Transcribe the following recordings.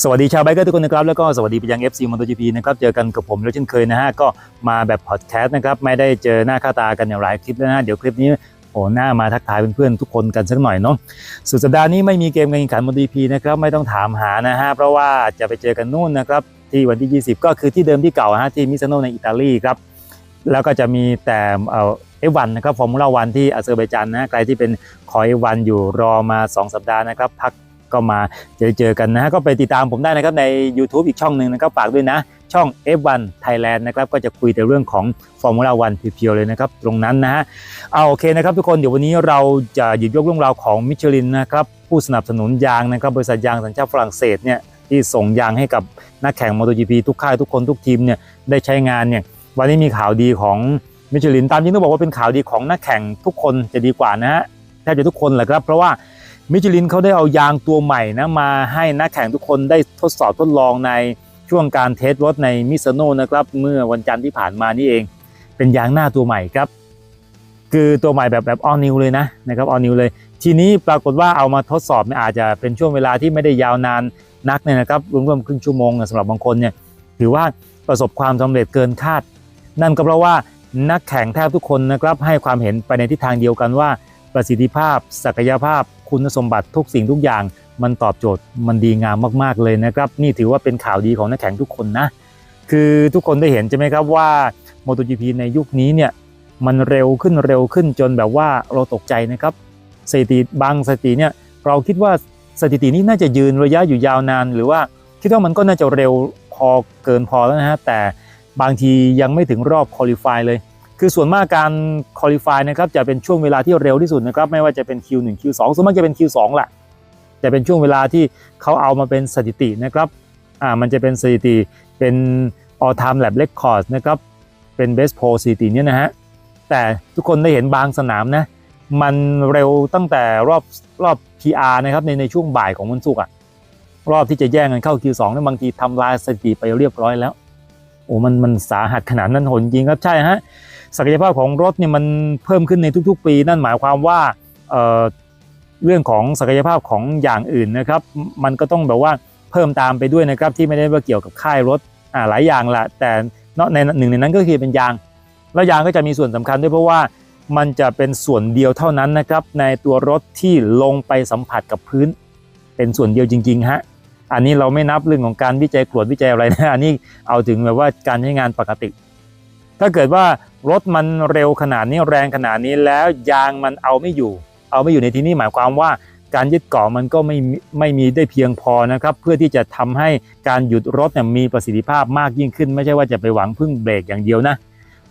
สวัสดีชาวไบเกอร์ทุกคนนะครับแล้วก็สวัสดีไปยัง FC MotoGP นะครับเจอกันกับผมแล้วเช่นเคยนะฮะก็มาแบบพอดแคสต์นะครับไม่ได้เจอหน้าค่าตากันอย่างหลายคลิปแล้วนะฮะเดี๋ยวคลิปนี้โอ้หน้ามาทักทายเพื่อนๆทุกคนกันสักหน่อยเนาะสุดสัปดาห์นี้ไม่มีเกมการแข่งขัน MotoGP นะครับไม่ต้องถามหานะฮะเพราะว่าจะไปเจอกันนู่นนะครับที่วันที่ 20 ก็คือที่เดิมที่เก่าฮะที่มิซานโนในอิตาลีครับแล้วก็จะมีแต่เอ่อเอวันนะครับฟอร์มูล่าวันที่อาเซอร์ไบจานนะใครที่เป็นคอยวันอยู่รอมา 2 สัปดาห์นะครับพัก ก็มาเจอเจอกันนะฮะก็ไปติดตามผมได้นะครับใน YouTube อีกช่องหนึ่งนะครับฝากด้วยนะ ช่อง F1 Thailand นะครับก็จะคุยแต่เรื่องของ Formula 1เพียวๆเลยนะครับตรงนั้นนะฮะเอาโอเคนะครับทุกคนเดี๋ยววันนี้เราจะหยิบยกเรื่องราวของมิชลินนะครับผู้สนับสนุนยางนะครับบริษัทยางสัญชาติฝรั่งเศสเนี่ยที่ส่งยางให้กับนักแข่ง MotoGP ทุกค่ายทุกคนทุกทีมเนี่ยได้ใช้งานเนี่ยวันนี้มีข่าวดีของมิชลินตามจริงต้องบอกว่าเป็นข่าวดีของนักแข่งทุกคนจะดีกว่านะฮะแทบจะทุกคนแหละครับ เพราะว่า มิชลินเขาได้เอายางตัวใหม่นะมาให้นักแข่งทุกคนได้ทดสอบทดลองในช่วงการเทสรถในมิซาโนนะครับเมื่อวันจันทร์ที่ผ่านมานี่เอง เป็นยางหน้าตัวใหม่ครับ คือตัวใหม่แบบแบบออนิวเลยนะนะครับออนิวเลย ทีนี้ปรากฏว่าเอามาทดสอบเนี่ยอาจจะเป็นช่วงเวลาที่ไม่ได้ยาวนานนักเนี่ยนะครับรวมๆครึ่งชั่วโมงนะสำหรับบางคนเนี่ยถือว่าประสบความสำเร็จเกินคาด นั่นก็เพราะว่านักแข่งแทบทุกคนนะครับให้ความเห็นไปในทิศทางเดียวกันว่า ประสิทธิภาพ ศักยภาพ คุณสมบัติทุกสิ่งทุกอย่าง มันตอบโจทย์มันดีงามมากๆเลยนะครับ นี่ถือว่าเป็นข่าวดีของนักแข่งทุกคนนะ คือทุกคนได้เห็นใช่ไหมครับว่า MotoGP ในยุคนี้เนี่ยมันเร็วขึ้นเร็วขึ้นจนแบบว่าเราตกใจนะครับสถิติบางสถิติเนี่ยเราคิดว่าสถิตินี้น่าจะยืนระยะอยู่ยาวนาน หรือว่าคิดว่ามันก็น่าจะเร็วพอเกินพอแล้วนะฮะแต่บางทียังไม่ถึงรอบคอลิฟายเลย คือส่วนมากการคอลิฟายนะครับจะเป็นช่วงเวลาที่เร็วที่สุดนะครับไม่ว่าจะเป็น Q1 Q2 ส่วนมากจะเป็น Q2 แหละจะเป็นช่วงเวลาที่เขาเอามาเป็นสถิตินะครับอ่ามันจะเป็นสถิติเป็น all time lap record นะครับเป็น best pole สถิติเนี่ยนะฮะแต่ทุกคนได้เห็นบางสนามนะมันเร็วตั้งแต่รอบรอบ PR นะครับในในช่วงบ่ายของวันศุกร์อะรอบที่จะแย่งกันเข้า Q2 นั้นบางทีทำลายสถิติไปเรียบร้อยแล้วโอ้มันมันสาหัสขนาดนั้นโหดจริงครับใช่ฮะ ศักยภาพของรถเนี่ยมันเพิ่มขึ้นในทุกๆ ปี นั่นหมายความว่าเเรื่องของศักยภาพของอย่างอื่นนะครับ มันก็ต้องแบบว่าเพิ่มตามไปด้วยนะครับที่ไม่ได้ว่าเกี่ยวกับค่ายรถหลายอย่างละแต่เนาะในหนึ่งในนั้นก็คือเป็นยาง แล้วยางก็จะมีส่วนสำคัญด้วยเพราะว่ามันจะเป็นส่วนเดียวเท่านั้นนะครับในตัวรถที่ลงไปสัมผัสกับพื้น เป็นส่วนเดียวจริงๆฮะอันนี้เราไม่นับเรื่องของการวิจัยกรวดวิจัยอะไรนะอันนี้เอาถึงแบบว่าการใช้งานปกติ ถ้าเกิดว่ารถมันเร็วขนาดนี้แรงขนาดนี้แล้วยางมันเอาไม่อยู่ เอาไม่อยู่ในที่นี้หมายความว่าการยึดเกาะมันก็ไม่ไม่มีได้เพียงพอนะครับเพื่อที่จะทำให้การหยุดรถเนี่ยมีประสิทธิภาพมากยิ่งขึ้น ไม่ใช่ว่าจะไปหวังพึ่งเบรกอย่างเดียวนะ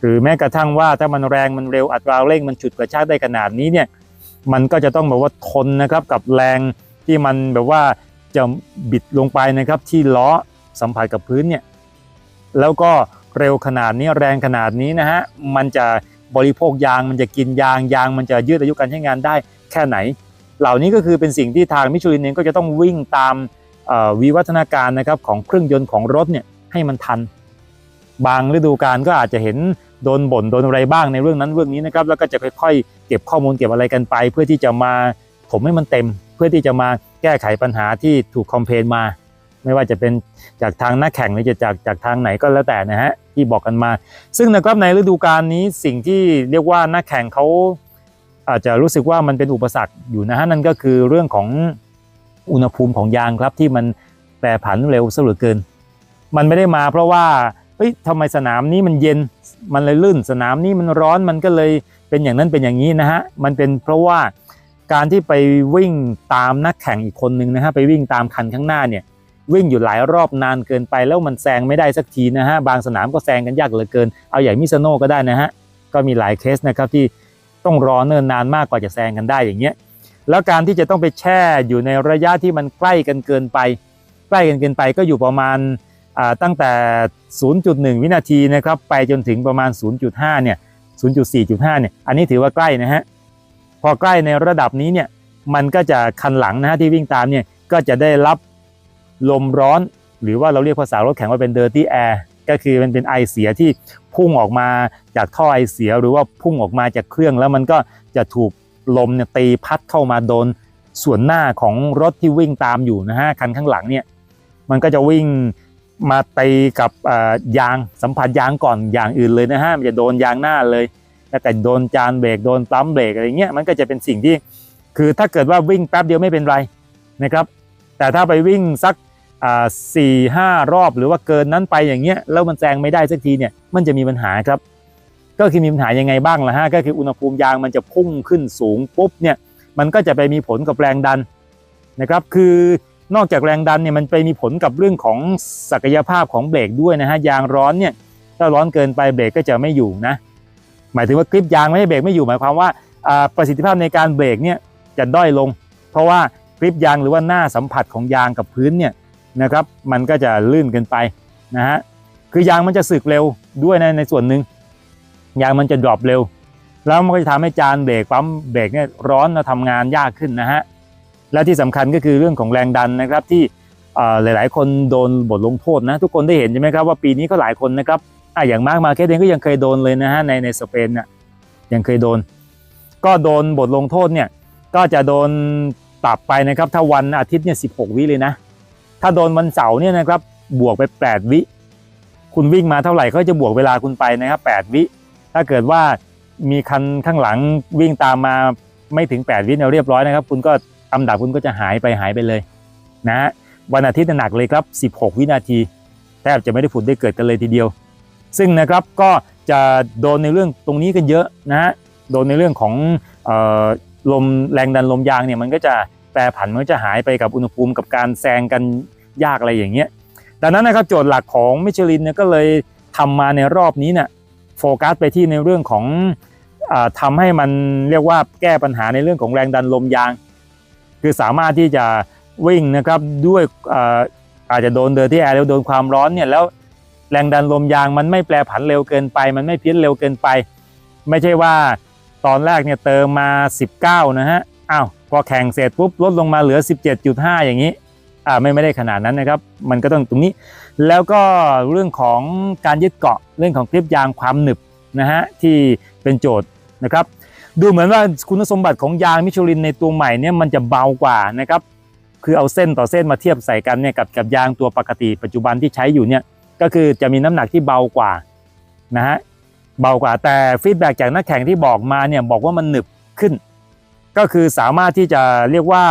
หรือแม้กระทั่งว่าถ้ามันแรงมันเร็วอัตราเร่งมันฉุดกระชากได้ขนาดนี้เนี่ยมันก็จะต้องแบบว่าทนนะครับกับแรงที่มันแบบว่าจะบิดลงไปนะครับที่ล้อสัมผัสกับพื้นเนี่ยแล้วก็ เร็วขนาดนี้แรงขนาดนี้นะฮะมันจะบริโภคยางมันจะกินยางยาง มันจะยืดอายุการใช้งานได้แค่ไหน เหล่านี้ก็คือเป็นสิ่งที่ทางมิชลินเองก็จะต้องวิ่งตามวิวัฒนาการนะครับของเครื่องยนต์ของรถเนี่ยให้มันทัน บางฤดูกาลก็อาจจะเห็นโดนบ่นโดนอะไรบ้างในเรื่องนั้นเรื่องนี้นะครับแล้วก็จะค่อยๆ เก็บข้อมูลเก็บอะไรกันไป เพื่อที่จะมาถมให้มันเต็ม เพื่อที่จะมาแก้ไขปัญหาที่ถูกคอมเพลนมา ไม่ว่าจะเป็นจากทางนักแข่งหรือจะจากจากทางไหนก็แล้วแต่นะฮะที่บอกกันมา ซึ่งนะครับในฤดูกาลนี้สิ่งที่เรียกว่านักแข่งเขาอาจจะรู้สึกว่ามันเป็นอุปสรรคอยู่นะฮะนั่นก็คือเรื่องของอุณหภูมิของยางครับที่มันแปรผันเร็วซะเหลือเกิน มันไม่ได้มาเพราะว่าเฮ้ยทำไมสนามนี้มันเย็นมันเลยลื่น สนามนี้มันร้อนมันก็เลยเป็นอย่างนั้นเป็นอย่างนี้นะฮะมันเป็นเพราะว่าการที่ไปวิ่งตามนักแข่งอีกคนนึงนะฮะไปวิ่งตามคันข้างหน้าเนี่ย วิ่งอยู่หลายรอบนานเกินไปแล้วมันแซงไม่ได้สักทีนะฮะบางสนามก็แซงกันยากเหลือเกิน เอาอย่มิซโน่ก็ได้นะฮะก็มีหลายเคสนะครับที่ต้องรอเนิ่นนานมากกว่าจะแซงกันได้อย่างเงี้ยแล้วการที่จะต้องไปแช่อยู่ในระยะที่มันใกล้กันเกินไป ใกล้กันเกินไปก็อยู่ประมาณาตั้งแต่ 0.1 วินาทีนะครับไปจนถึงประมาณ 0.5 เนี่ย 0.4.5 เนี่ย อันนี้ถือว่าใกล้นะฮะ พอใกล้ในระดับนี้เนี่ย มันก็จะคันหลังนะฮะที่วิ่งตามเนี่ย ก็จะได้รับ ลมร้อน หรือว่าเราเรียกภาษารถแข่งว่าเป็น dirty air ก็คือมันเป็นไอเสียที่พุ่งออกมาจากท่อไอเสียหรือว่าพุ่งออกมาจากเครื่องแล้วมันก็จะถูกลมเนี่ยตีพัดเข้ามาโดนส่วนหน้าของรถที่วิ่งตามอยู่นะฮะคันข้างหลังเนี่ยมันก็จะวิ่งมาตีกับยางสัมผัสยางก่อนอย่างอื่นเลยนะฮะมันจะโดนยางหน้าเลยแต่โดนจานเบรกโดนปั๊มเบรกอะไรเงี้ยมันก็จะเป็นสิ่งที่คือถ้าเกิดว่าวิ่งแป๊บเดียวไม่เป็นไรนะครับแต่ถ้าไปวิ่งสัก สี่ห้ารอบหรือว่าเกินนั้นไปอย่างเงี้ยแล้วมันแซงไม่ได้สักทีเนี่ยมันจะมีปัญหาครับ ก็คือมีปัญหายังไงบ้างล่ะฮะก็คืออุณหภูมิยางมันจะพุ่งขึ้นสูงปุ๊บเนี่ยมันก็จะไปมีผลกับแรงดันนะครับคือนอกจากแรงดันเนี่ยมันไปมีผลกับเรื่องของศักยภาพของเบรกด้วยนะฮะยางร้อนเนี่ยถ้าร้อนเกินไปเบรกก็จะไม่อยู่นะหมายถึงว่ากริปยางไม่ให้เบรกไม่อยู่หมายความว่าอ่าประสิทธิภาพในการเบรกเนี่ยจะด้อยลง เพราะว่ากริปยางหรือว่าหน้าสัมผัสของยางกับพื้นเนี่ย นะครับ มันก็จะลื่นเกินไปนะฮะคือยางมันจะสึกเร็วด้วยนะในส่วนหนึ่งยางมันจะดรอปเร็ว แล้วมันก็จะทำให้จานเบรกปั๊มเบรกเนี่ยร้อนและทำงานยากขึ้นนะฮะและที่สำคัญก็คือเรื่องของแรงดันนะครับที่หลาย ๆ คนโดนบทลงโทษนะทุกคนได้เห็นใช่ไหมครับว่าปีนี้ก็หลายคนนะครับอะอย่างมากมาร์เก็ตเองก็ยังเคยโดนเลยนะฮะในในสเปนน่ะยังเคยโดน ก็โดนบทลงโทษเนี่ยก็จะโดนปรับไปนะครับถ้าวันอาทิตย์เนี่ย16วิเลยนะ ถ้าโดนวันเสาร์เนี่ยนะครับบวกไป 8 วิ คุณวิ่งมาเท่าไหร่เขาจะบวกเวลาคุณไปนะครับ8วิ ถ้าเกิดว่ามีคันข้างหลังวิ่งตามมาไม่ถึง 8 วิเนี่ยเรียบร้อยนะครับ คุณก็อันดับคุณก็จะหายไปหายไปเลยนะฮะวันอาทิตย์หนักเลยครับ 16 วินาทีแทบจะไม่ได้ผุดได้เกิดกันเลยทีเดียว ซึ่งนะครับก็จะโดนในเรื่องตรงนี้กันเยอะนะฮะโดนในเรื่องของออลมแรงดันลมยางเนี่ยมันก็จะ แปรผันมันจะหายไปกับอุณหภูมิกับการแซงกันยากอะไรอย่างเงี้ยดังนั้นนะครับโจทย์หลักของมิชลินเนี่ยก็เลยทำมาในรอบนี้เนี่ยโฟกัสไปที่ในเรื่องของอาทำให้มันเรียกว่าแก้ปัญหาในเรื่องของแรงดันลมยาง คือสามารถที่จะวิ่งนะครับด้วยอาอาจจะโดนเดินที่แอร์แล้วโดนความร้อนเนี่ยแล้วแรงดันลมยางมันไม่แปรผันเร็วเกินไป มันไม่เพี้ยนเร็วเกินไป ไม่ใช่ว่าตอนแรกเนี่ยเติมมา 19 นะฮะอ้าว พอแข่งเสร็จปุ๊บลดลงมาเหลือ 17.5 อย่างนี้อ่าไม่ไม่ได้ขนาดนั้นนะครับ มันก็ต้องตรงนี้ แล้วก็เรื่องของการยึดเกาะเรื่องของคลิปยางความหนึบนะฮะที่เป็นโจทย์นะครับ ดูเหมือนว่าคุณสมบัติของยางมิชลินในตัวใหม่เนี่ยมันจะเบากว่านะครับคือเอาเส้นต่อเส้นมาเทียบใส่กันเนี่ยกับกับยางตัวปกติ ปัจจุบันที่ใช้อยู่เนี่ยก็คือจะมีน้ำหนักที่เบากว่านะฮะเบากว่าแต่ฟีดแบ็กจากนักแข่งที่บอกมาเนี่ยบอกว่ามันหนึบขึ้น ก็คือสามารถที่จะเรียกว่า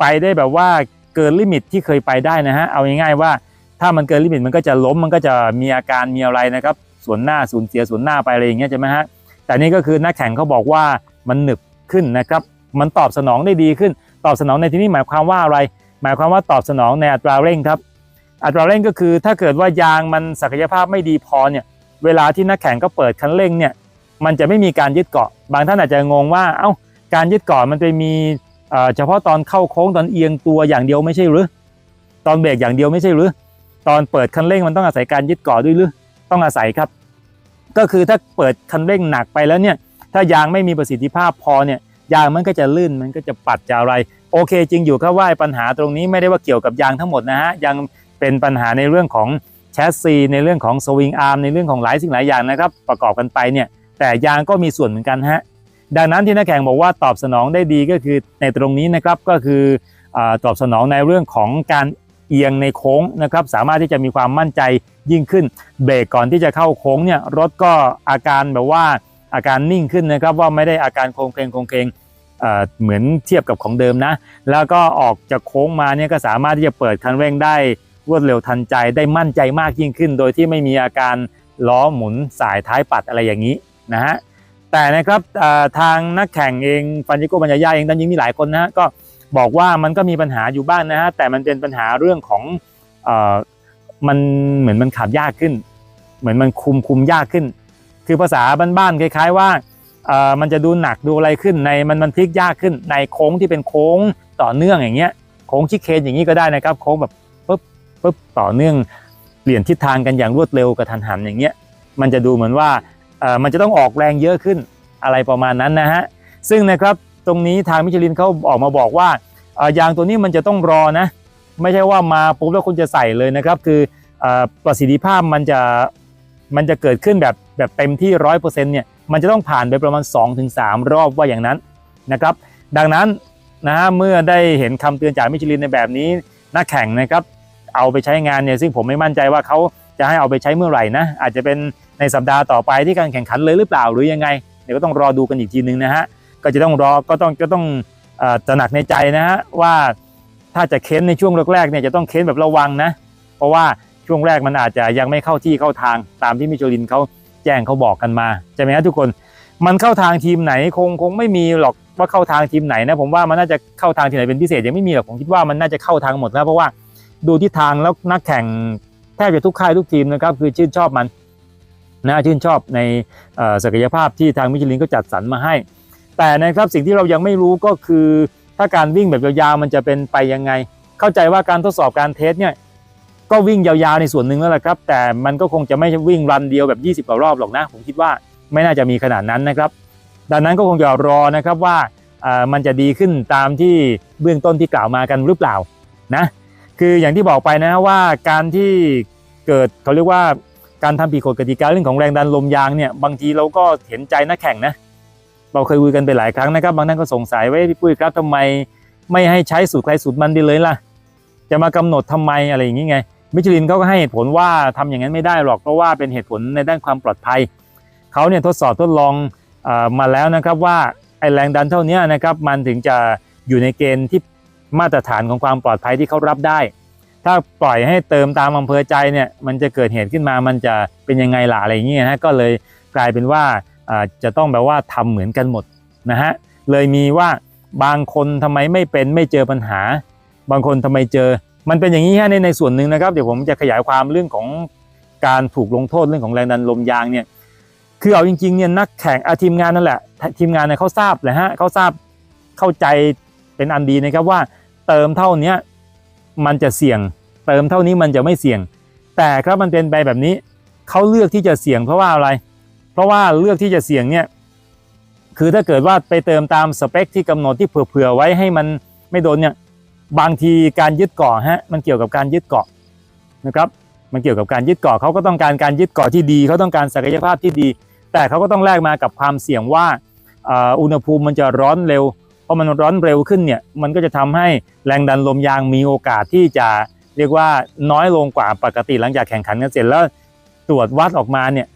ไปได้แบบว่าเกินลิมิตที่เคยไปได้นะฮะเอาง่ายๆว่าถ้ามันเกินลิมิตมันก็จะล้มมันก็จะมีอาการมีอะไรนะครับส่วนหน้าสูญเสียส่วนหน้าไปอะไรอย่างเงี้ยใช่ไหมฮะแต่นี่ก็คือนักแข่งเขาบอกว่ามันหนึบขึ้นนะครับ มันตอบสนองได้ดีขึ้น ตอบสนองในที่นี้หมายความว่าอะไร หมายความว่าตอบสนองในอัตราเร่งครับ อัตราเร่งก็คือถ้าเกิดว่ายางมันศักยภาพไม่ดีพอเนี่ยเวลาที่นักแข่งก็เปิดคันเร่งเนี่ยมันจะไม่มีการยึดเกาะ บางท่านอาจจะงงว่าเอ้า การยึดเกาะมันไปมีเฉพาะตอนเข้าโค้งตอนเอียงตัวอย่างเดียวไม่ใช่หรือ ตอนเบรกอย่างเดียวไม่ใช่หรือ ตอนเปิดคันเร่งมันต้องอาศัยการยึดเกาะด้วยหรือต้องอาศัยครับ ก็คือถ้าเปิดคันเร่งหนักไปแล้วเนี่ยถ้ายางไม่มีประสิทธิภาพพอเนี่ยยางมันก็จะลื่นมันก็จะปัดจะอะไร โอเคจริงอยู่ครับว่าปัญหาตรงนี้ไม่ได้ว่าเกี่ยวกับยางทั้งหมดนะฮะยังเป็นปัญหาในเรื่องของแชสซีในเรื่องของสวิงอาร์มในเรื่องของหลายสิ่งหลายอย่างนะครับ ประกอบกันไปเนี่ยแต่ยางก็มีส่วนเหมือนกันฮะ ดังนั้นที่นักแข่งบอกว่าตอบสนองได้ดีก็คือในตรงนี้นะครับก็คืออตอบสนองในเรื่องของการเอียงในโค้งนะครับสามารถที่จะมีความมั่นใจยิ่งขึ้น เบรกก่อนที่จะเข้าโค้งเนี่ยรถก็อาการแบบว่าอาการนิ่งขึ้นนะครับว่าไม่ได้อาการโครงเคงโครงเคงเหมือนเทียบกับของเดิมนะ แล้วก็ออกจากโค้งมาเนี่ยก็สามารถที่จะเปิดคันเร่งได้รวดเร็วทันใจได้มั่นใจมากยิ่งขึ้น โดยที่ไม่มีอาการล้อหมุนสายท้ายปัดอะไรอย่างนี้นะฮะ แต่นะครับทางนักแข่งเองฟันจิโกบัญญายาเองตอนนี้มีหลายคนนะฮะก็บอกว่ามันก็มีปัญหาอยู่บ้างนะฮะแต่มันเป็นปัญหาเรื่องของอมันเหมือนมันขับยากขึ้น เหมือนมันคุมคุมยากขึ้น คือภาษาบ้านๆคล้ายๆว่ามันจะดูหนักดูอะไรขึ้นในมันมันพลิกยากขึ้น ในโค้งที่เป็นโค้งต่อเนื่องอย่างเงี้ยโค้งชิคเคนอย่างนี้ก็ได้นะครับ โค้งแบบปุ๊บปุ๊บต่อเนื่องเปลี่ยนทิศทางกันอย่างรวดเร็วกระทันหันอย่างเงี้ยมันจะดูเหมือนว่า มันจะต้องออกแรงเยอะขึ้นอะไรประมาณนั้นนะฮะซึ่งนะครับตรงนี้ทางมิชลินเขาออกมาบอกว่ายางตัวนี้มันจะต้องรอนะ ไม่ใช่ว่ามาปุ๊บแล้วคุณจะใส่เลยนะครับ คืออประสิทธิภาพมันจะมันจะเกิดขึ้นแบบแบบเต็มที่ร้อยเปอร์เซ็นต์เนี่ยมันจะต้องผ่านไปประมาณ 2-3 รอบว่าอย่างนั้นนะครับ ดังนั้นนะฮะเมื่อได้เห็นคำเตือนจากมิชลินในแบบนี้นักแข่งนะครับ เอาไปใช้งานเนี่ยซึ่งผมไม่มั่นใจว่าเขาจะให้เอาไปใช้เมื่อไหร่นะอาจจะเป็น ในสัปดาห์ต่อไปที่การแข่งขันเลยหรือเปล่าหรือยังไงเดี๋ยวก็ต้องรอดูกันอีกทีนึงนะฮะก็จะต้องรอก็ต้องก็ต้องตระหนักในใจนะฮะว่าถ้าจะเค้นในช่วงแรกๆเนี่ยจะต้องเค้นแบบระวังนะเพราะว่าช่วงแรกมันอาจจะยังไม่เข้าที่เข้าทางตามที่มิชลินเขาแจ้งเขาบอกกันมาใช่ไหมฮะทุกคนมันเข้าทางทีมไหนคงคงไม่มีหรอกว่าเข้าทางทีมไหนนะผมว่ามันน่าจะเข้าทางทีมไหนเป็นพิเศษยังไม่มีหรอกผมคิดว่ามันน่าจะเข้าทางหมดนะเพราะว่าดูที่ทางแล้วนักแข่งแทบจะทุกค่ายทุกทีมนะครับคือชื่นชอบมัน นะชื่นชอบในศักยภาพที่ทางมิชลินก็จัดสรรมาให้ แต่นะครับสิ่งที่เรายังไม่รู้ก็คือ ถ้าการวิ่งแบบยาวๆมันจะเป็นไปยังไง เข้าใจว่าการทดสอบการเทสเนี่ยก็วิ่งยาวๆในส่วนหนึ่งแล้วแหละครับ แต่มันก็คงจะไม่วิ่งรันเดียวแบบ 20กว่ารอบหรอกนะ ผมคิดว่าไม่น่าจะมีขนาดนั้นนะครับ ดังนั้นก็คงจะรอนะครับว่ามันจะดีขึ้นตามที่เบื้องต้นที่กล่าวมากันหรือเปล่านะคืออย่างที่บอกไปนะว่าการที่เกิดเขาเรียกว่า การทำผิดกฎกติกาเรื่องของแรงดันลมยางเนี่ยบางทีเราก็เห็นใจนักแข่งนะเราเคยคุยกันไปหลายครั้งนะครับ บางท่านก็สงสัยว่าพี่ปุ้ยครับทำไมไม่ให้ใช้สูตรใครสูตรมันดีเลยล่ะ จะมากำหนดทำไมอะไรอย่างนี้ไง มิชลินเขาก็ให้เหตุผลว่าทำอย่างนั้นไม่ได้หรอกเพราะว่าเป็นเหตุผลในด้านความปลอดภัยเขาเนี่ยทดสอบทดลองอมาแล้วนะครับว่าไอแรงดันเท่านี้นะครับมันถึงจะอยู่ในเกณฑ์ที่มาตรฐานของความปลอดภัยที่เขารับได้ ถ้าปล่อยให้เติมตามอำเภอใจเนี่ยมันจะเกิดเหตุขึ้นมามันจะเป็นยังไงล่ะอะไรอย่างเงี้ยฮะก็เลยกลายเป็นว่าจะต้องแบบว่าทำเหมือนกันหมดนะฮะเลยมีว่าบางคนทำไมไม่เป็นไม่เจอปัญหา บางคนทำไมเจอ มันเป็นอย่างนี้ฮะในในส่วนหนึ่งนะครับเดี๋ยวผมจะขยายความเรื่องของการถูกลงโทษเรื่องของแรงดันลมยางเนี่ยคือเอาจริงๆเนี่ยนักแข่งอาทีมงานนั่นแหละทีมงานเนี่ยเขาทราบเลยฮะเขาทราบเข้าใจเป็นอันดีนะครับว่าเติมเท่าเนี้ย มันจะเสี่ยง เติมเท่านี้มันจะไม่เสี่ยง แต่ครับมันเป็นไปแบบนี้เขาเลือกที่จะเสี่ยงเพราะว่าอะไร เพราะว่าเลือกที่จะเสี่ยงเนี่ยคือถ้าเกิดว่าไปเติมตามสเปคที่กำหนดที่เผื่อๆไว้ให้มันไม่โดนเนี่ยบางทีการยึดเกาะฮะมันเกี่ยวกับการยึดเกาะนะครับมันเกี่ยวกับการยึดเกาะเขาก็ต้องการการยึดเกาะที่ดีเขาต้องการศักยภาพที่ดี แต่เขาก็ต้องแลกมากับความเสี่ยงว่าอ่ออุณหภูมิมันจะร้อนเร็ว พอมันร้อนเร็วขึ้นเนี่ยมันก็จะทำให้แรงดันลมยางมีโอกาสที่จะเรียกว่าน้อยลงกว่าปกติหลังจากแข่งขันกันเสร็จแล้วตรวจวัดออกมาเนี่ย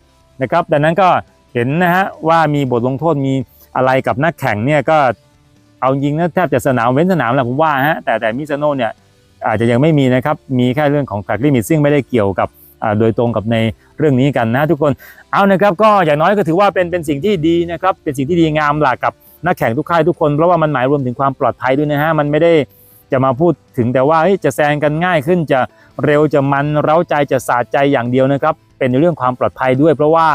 นะครับดังนั้นก็เห็นนะฮะว่ามีบทลงโทษมีอะไรกับนักแข่งเนี่ยก็เอาจริงนะแทบจะสนามเว้นสนามแหละผมว่าฮะแต่แต่มิซาโน่เนี่ยอาจจะยังไม่มีนะครับมีแค่เรื่องของแฟกลิมิตซึ่งไม่ได้เกี่ยวกับโดยตรงกับในเรื่องนี้กันนะทุกคนเอานะครับก็อย่างน้อยก็ถือว่าเป็นเป็นสิ่งที่ดีนะครับเป็นสิ่งที่ดีงามหลักกับ นักแข่งทุกค่ายทุกคน เพราะว่ามันหมายรวมถึงความปลอดภัยด้วยนะฮะ มันไม่ได้จะมาพูดถึงแต่ว่าจะแซงกันง่ายขึ้นจะเร็วจะมันเร้าใจจะสาใจอย่างเดียวนะครับ เป็นในเรื่องความปลอดภัยด้วย เพราะว่า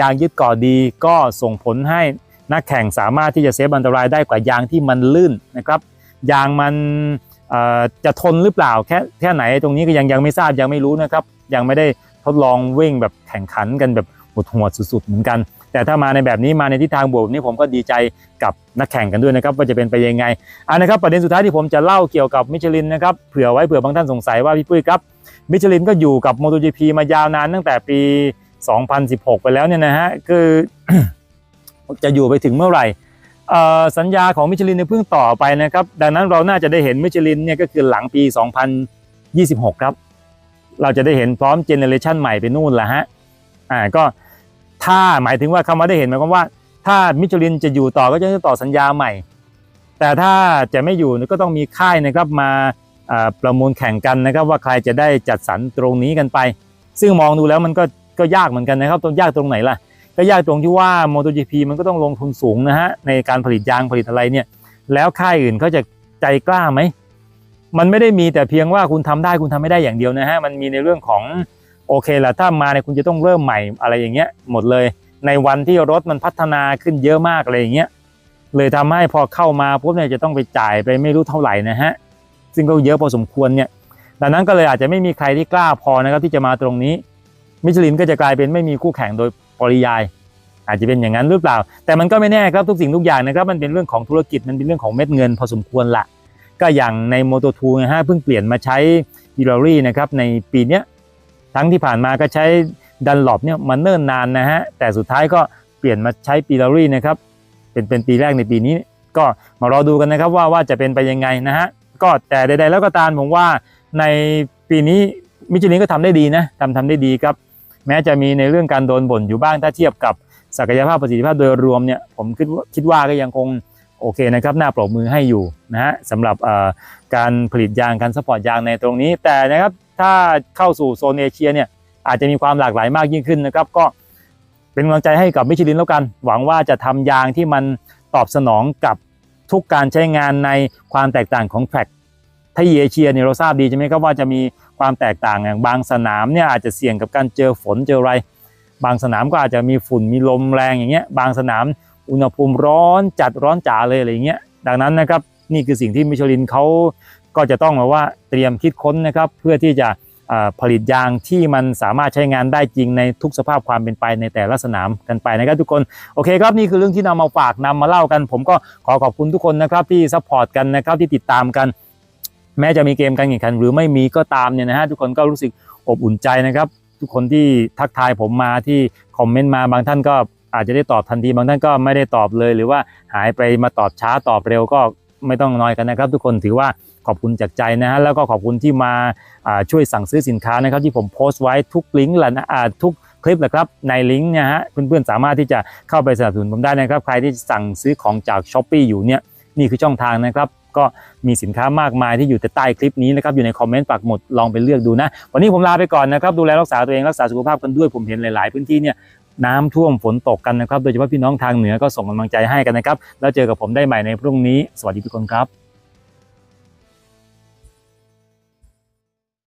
ยางยึดเกาะดีก็ส่งผลให้นักแข่งสามารถที่จะเซฟอันตรายได้กว่ายางที่มันลื่นนะครับ ยางมันจะทนหรือเปล่าแค่แค่ไหนตรงนี้ก็ยังยังไม่ทราบยังไม่รู้นะครับ ยังไม่ได้ทดลองวิ่งแบบแข่งขันกันแบบหดหัวสุดๆเหมือนกัน แต่ถ้ามาในแบบนี้มาในทิศทางบวกนี้ผมก็ดีใจกับนักแข่งกันด้วยนะครับว่าจะเป็นไปยังไงอันนะครับประเด็นสุดท้ายที่ผมจะเล่าเกี่ยวกับมิชลินนะครับเผื่อไว้เผื่อบางท่านสงสัยว่าพี่ปุ้ยครับมิชลินก็อยู่กับ MotoGP มายาวนานตั้งแต่ปี 2016 ไปแล้วเนี่ยนะฮะคือจะอยู่ไปถึงเมื่อไหร่สัญญาของมิชลินเนี่ยเพิ่งต่อไปนะครับ ดังนั้นเราน่าจะได้เห็นมิชลินเนี่ยก็คือหลังปี 2026 ครับ เราจะได้เห็นพร้อมเจเนอเรชันใหม่ไปนู่นละฮะอ่าก็ ถ้าหมายถึงว่าคำว่าได้เห็นหมายความว่า ถ้ามิชลินจะอยู่ต่อก็จะต่อสัญญาใหม่ แต่ถ้าจะไม่อยู่ก็ต้องมีค่ายนะครับมาประมูลแข่งกันนะครับ ว่าใครจะได้จัดสรรตรงนี้กันไป ซึ่งมองดูแล้วมันก็ก็ยากเหมือนกันนะครับตรงยากตรงไหนล่ะ ก็ยากตรงที่ว่า MotoGP มันก็ต้องลงทุนสูงนะฮะในการผลิตยางผลิตอะไรเนี่ย แล้วค่ายอื่นเขาจะใจกล้าไหมมันไม่ได้มีแต่เพียงว่าคุณทำได้คุณทำไม่ได้อย่างเดียวนะฮะมันมีในเรื่องของ โอเคละถ้ามาเนี่ยคุณจะต้องเริ่มใหม่อะไรอย่างเงี้ยหมดเลย ในวันที่รถมันพัฒนาขึ้นเยอะมากอะไรอย่างเงี้ยเลยทำให้พอเข้ามาปุ๊บเนี่ยจะต้องไปจ่ายไปไม่รู้เท่าไหร่นะฮะซึ่งก็เยอะพอสมควรเนี่ยดังนั้นก็เลยอาจจะไม่มีใครที่กล้าพอนะครับที่จะมาตรงนี้มิชลินก็จะกลายเป็นไม่มีคู่แข่งโดยปริยาย อาจจะเป็นอย่างนั้นหรือเปล่า แต่มันก็ไม่แน่ครับทุกสิ่งทุกอย่างนะครับมันเป็นเรื่องของธุรกิจมันเป็นเรื่องของเม็ดเงินพอสมควรละก็อย่างใน Moto2 นะฮะเพิ่งเปลี่ยนมาใช้ b i l a r i นะครับในปีเนี้ย ทั้งที่ผ่านมาก็ใช้ดันหลบเนี่ยมันเนิ่นนานนะฮะแต่สุดท้ายก็เปลี่ยนมาใช้ b i l a r i นะครับเป็นเป็นปีแรกในปีนี้ ก็มารอดูกันนะครับว่าว่าจะเป็นไปยังไงนะฮะก็แต่ใดๆแล้วก็ตามผมว่าในปีนี้มิชลินก็ทำได้ดีนะทำทำได้ดีครับ แม้จะมีในเรื่องการโดนบ่นอยู่บ้างถ้าเทียบกับศักยภาพประสิทธิภาพโดยรวมเนี่ยผมคิดว่าคิดว่าก็ยังคงโอเคนะครับน่าปรบมือให้อยู่นะฮะสำหรับการผลิตยางการสปอร์ตยางในตรงนี้แต่นะครับ ถ้าเข้าสู่โซนเอเชียเนี่ยอาจจะมีความหลากหลายมากยิ่งขึ้นนะครับ ก็เป็นกำลังใจให้กับมิชลินแล้วกัน หวังว่าจะทำยางที่มันตอบสนองกับทุกการใช้งานในความแตกต่างของแทร็กถ้าเอเชียเนี่ยเราทราบดีใช่ไหมครับว่าจะมีความแตกต่างอย่างบางสนามเนี่ยอาจจะเสี่ยงกับการเจอฝนเจออะไร บางสนามก็อาจจะมีฝุ่นมีลมแรงอย่างเงี้ยบางสนามอุณหภูมิร้อนจัดร้อนจ๋าเลยอะไรอย่างเงี้ยดังนั้นนะครับนี่คือสิ่งที่มิชลินเขา ก็จะต้องมาว่าเตรียมคิดค้นนะครับ เพื่อที่จะผลิตยางที่มันสามารถใช้งานได้จริงในทุกสภาพความเป็นไปในแต่ละสนามกันไปนะครับทุกคนโอเคครับนี่คือเรื่องที่นำมาฝากนำมาเล่ากัน ผมก็ขอขอบคุณทุกคนนะครับที่ซัพพอร์ตกันนะครับที่ติดตามกัน แม้จะมีเกมการแข่งขันหรือไม่มีก็ตามเนี่ยนะฮะทุกคนก็รู้สึกอบอุ่นใจนะครับ ทุกคนที่ทักทายผมมาที่คอมเมนต์มาบางท่านก็อาจจะได้ตอบทันทีบางท่านก็ไม่ได้ตอบเลย หรือว่าหายไปมาตอบช้าตอบเร็วก็ไม่ต้องน้อยกันนะครับ ทุกคนถือว่า ขอบคุณจากใจนะฮะแล้วก็ขอบคุณที่มาช่วยสั่งซื้อสินค้านะครับ ที่ผมโพสต์ไว้ทุกลิงก์แหละนะทุกคลิปแหละครับในลิงก์เนี่ยฮะเพื่อนๆสามารถที่จะเข้าไปสนับสนุนผมได้นะครับ ใครที่สั่งซื้อของจากช้อปปีอยู่เนี่ยนี่คือช่องทางนะครับ ก็มีสินค้ามากมายที่อยู่แต่ใต้คลิปนี้นะครับอยู่ในคอมเมนต์ปักหมดลองไปเลือกดูนะ วันนี้ผมลาไปก่อนนะครับ ดูแลรักษาตัวเองรักษาสุขภาพกันด้วยผมเห็นหลาย ๆ พื้นที่เนี่ยน้ำท่วมฝนตกกันนะครับ โดยเฉพาะพี่น้องทางเหนือก็ส่งกำลังใจให้กันนะครับ แล้วเจอกับผมได้ใหม่ในพรุ่งนี้ สวัสดีทุกคนครับ